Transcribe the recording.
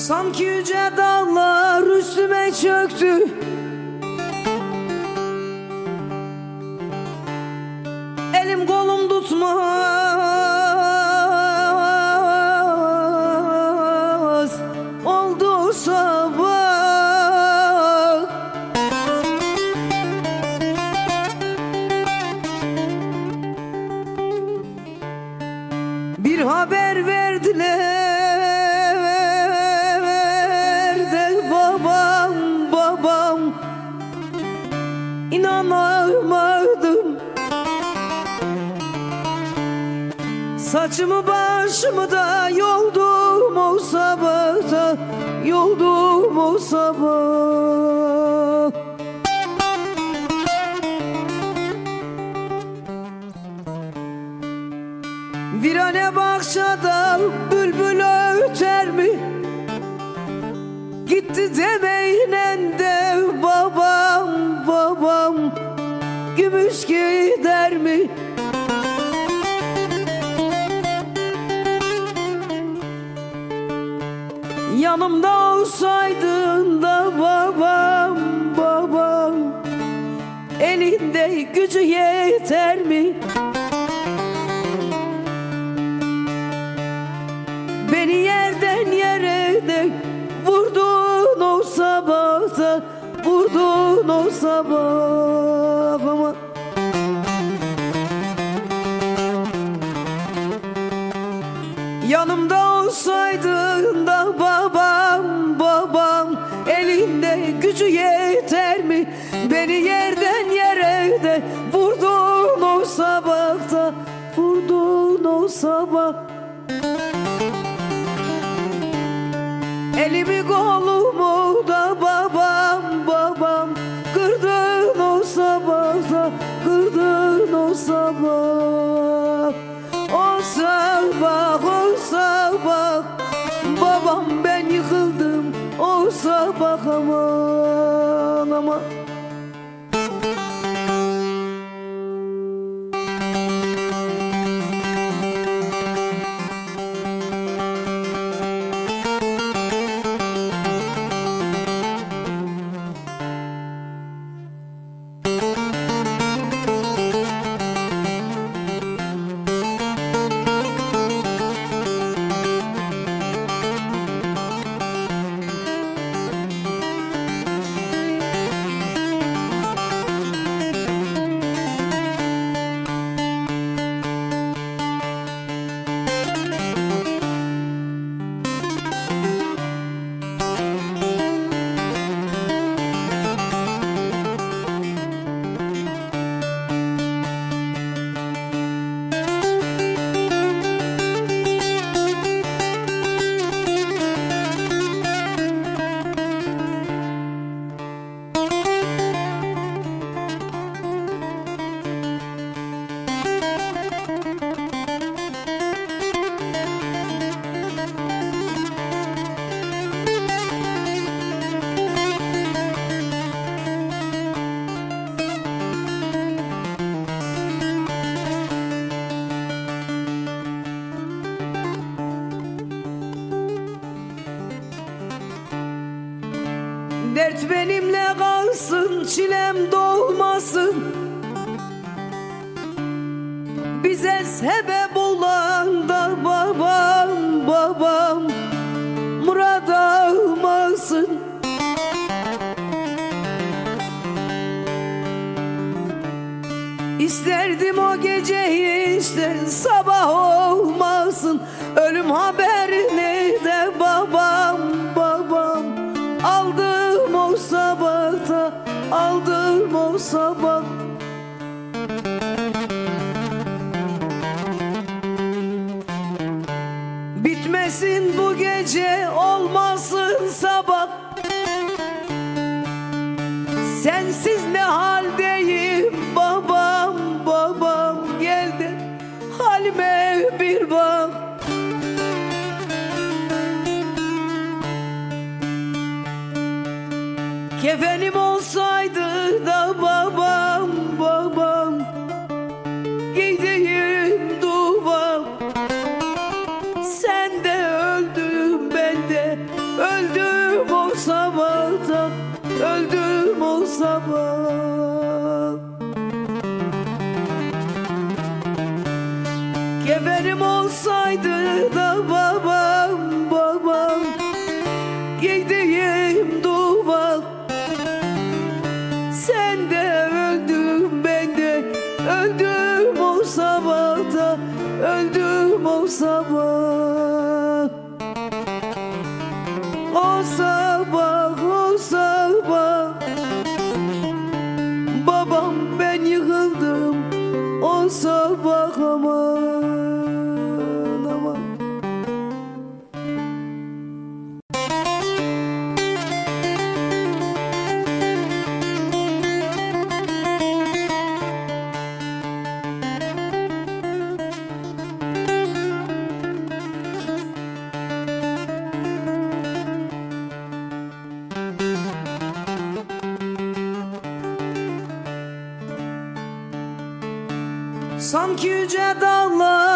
Sanki yüce dağlar üstüme çöktü. Elim kolum tutmaz. Oldu sabah. Bir haber verdiler Saçımı başımı da yoldum o sabahta Yoldum o sabah Virane bahçada bülbül öter mi? Gitti demeyle de babam babam Gümüş gider Yanımda olsaydın da babam babam Elinde gücü yeter mi? Beni yerden yere de vurdun o sabahta Vurdun o sabahıma Yanımda olsaydın da babam gücü yeter mi? Beni yerden yere de vurdun o sabahta Vurdun o sabah Elimi kolumu O sabah Dert benimle kalsın, çilem dolmasın. Bize sebep olan da babam, babam. Murad almasın. İsterdim o gece işte sabah olmasın. Ölüm haberini de babam aldım o sabah Bitmesin bu gece olmasın sabah. Sensiz ne haldeyim Kefenim olsaydı da babam babam. Giydiğim duvam. Sen de öldüm ben de Öldüm o sabahtan Öldüm o sabah Kefenim olsaydı da babam. Öldüm o sabah Sanki yüce dağlar